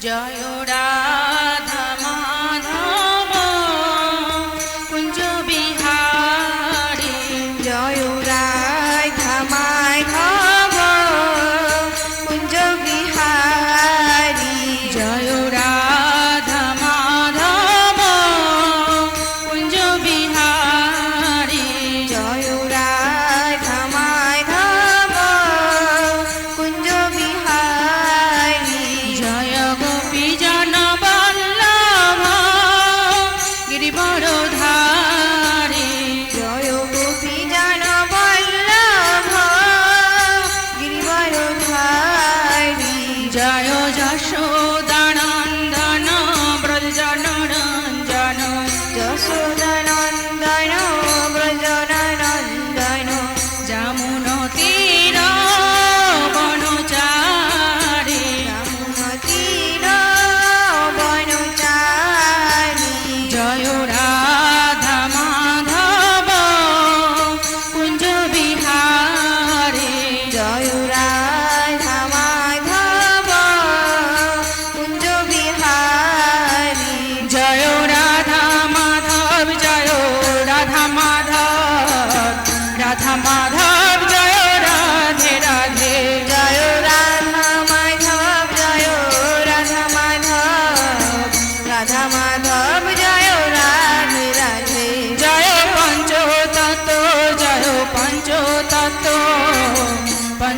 জয় জয়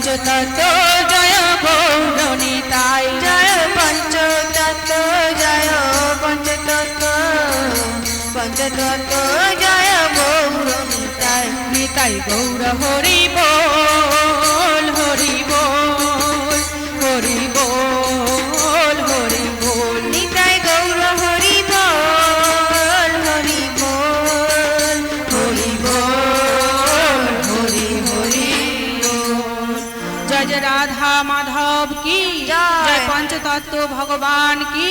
পঞ্চতত্ত্ব জয় গৌরনিতাই জয় পঞ্চতত্ত্ব জয় পঞ্চতত্ত্ব। পঞ্চতত্ত্ব জয় গৌরমিতায় নিতাই গৌর হরি বল জয় জয় রাধা মাধব কি জয়। পঞ্চতত্ত্ব ভগবান কি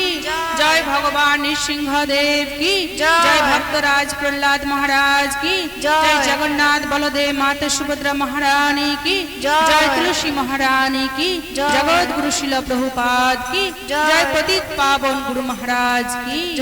জয়। ভগবান নৃসিংহদেব কি জয়। ভক্তরাজ প্রহ্লাদ মহারাজ কি জয়। জগন্নাথ বলদেব মাতা সুভদ্রা মহারানী কি জয়। তুলসী মহারানী কি। জগৎ গুরু শিল প্রভুপাদ কি জয়। জয় পতিত পাবন গুরু মহারাজ কি